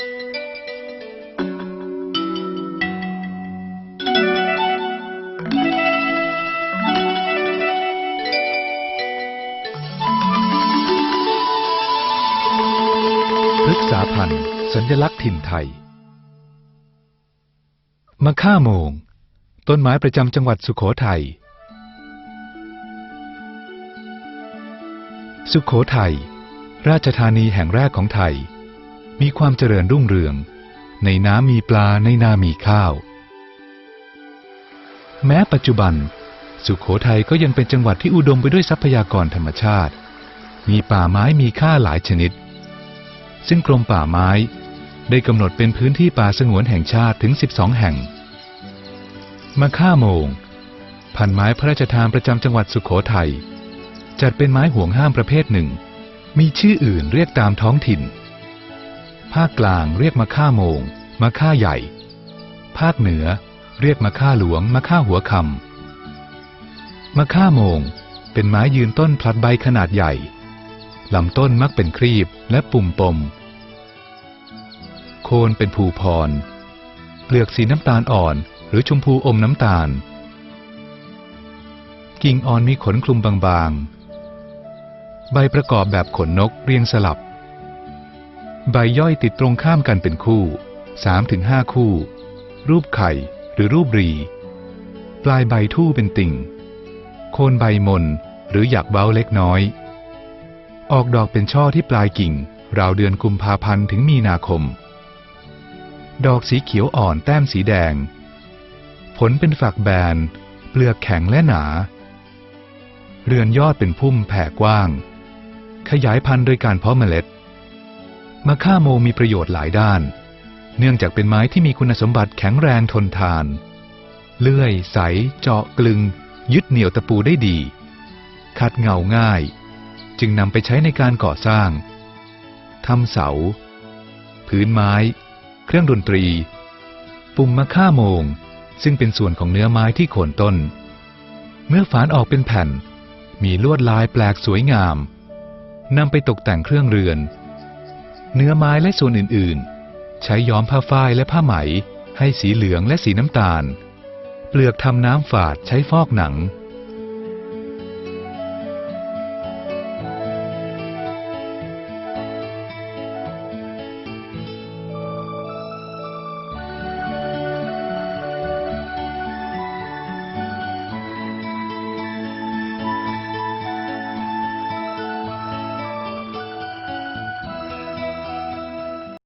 พฤกษาพันธ์สัญลักษณ์ถิ่นไทย มะค่าโมง ต้นไม้ประจำจังหวัดสุขโขทัย สุขโขทัย ราชธานีแห่งแรกของไทย มีความเจริญรุ่งเรือง ในน้ำมีปลาในนามีข้าว แม้ปัจจุบัน สุขโขทัยก็ยังเป็นจังหวัดที่อุดมไปด้วยทรัพยากรธรรมชาติ มีป่าไม้มีค่าหลายชนิด ซึ่งกรมป่าไม้ได้กำหนดเป็นพื้นที่ป่าสงวนแห่งชาติถึง 12 แห่ง มะค่าโมง พันไม้พระราชทานประจำจังหวัดสุขโขทัยจัดเป็นไม้ห่วงห้ามประเภทหนึ่ง มีชื่ออื่นเรียกตามท้องถิ่น ภาคกลางเรียกมะค่าโมงมะค่าใหญ่ ภาคเหนือ เรียกมะค่าหลวงมะค่าหัวคำมะค่าโมง เป็นไม้ยืนต้นพลัดใบขนาดใหญ่ลำต้นมักเป็นครีบและปุ่มปม โคนเป็นภูพรเปลือกสีน้ำตาลอ่อนหรือชมพูอมน้ำตาล กิ่งอ่อนมีขนคลุมบางๆ ใบประกอบแบบขนนกเรียงสลับ ใบย่อยติดตรงข้ามกันเป็นคู่ 3-5 คู่ รูปไข่หรือรูปรี ปลายใบทู่เป็นติ่ง โคนใบมนหรือหยักเบ้าเล็กน้อย ออกดอกเป็นช่อที่ปลายกิ่ง ราวเดือนกุมภาพันธ์ถึงมีนาคม ดอกสีเขียวอ่อนแต้มสีแดง ผลเป็นฝักแบน เปลือกแข็งและหนา เรือนยอดเป็นพุ่มแผ่กว้าง ขยายพันธุ์โดยการเพาะเมล็ด มะค่าโมงมีประโยชน์หลายด้าน เนื่องจากเป็นไม้ที่มีคุณสมบัติแข็งแรงทนทาน เลื่อย ใส เจาะกลึง ยึดเหนี่ยวตะปูได้ดีขัดเงาง่าย จึงนำไปใช้ในการก่อสร้างทำเสา พื้นไม้ เครื่องดนตรี ปุ่มมะค่าโมง ซึ่งเป็นส่วนของเนื้อไม้ที่โคนต้น เมื่อฝานออกเป็นแผ่น มีลวดลายแปลกสวยงามนำไปตกแต่งเครื่องเรือน เนื้อไม้และส่วนอื่นๆ ใช้ย้อมผ้าฝ้ายและผ้าไหม ให้สีเหลืองและสีน้ำตาล เปลือกทำน้ำฝาดใช้ฟอกหนัง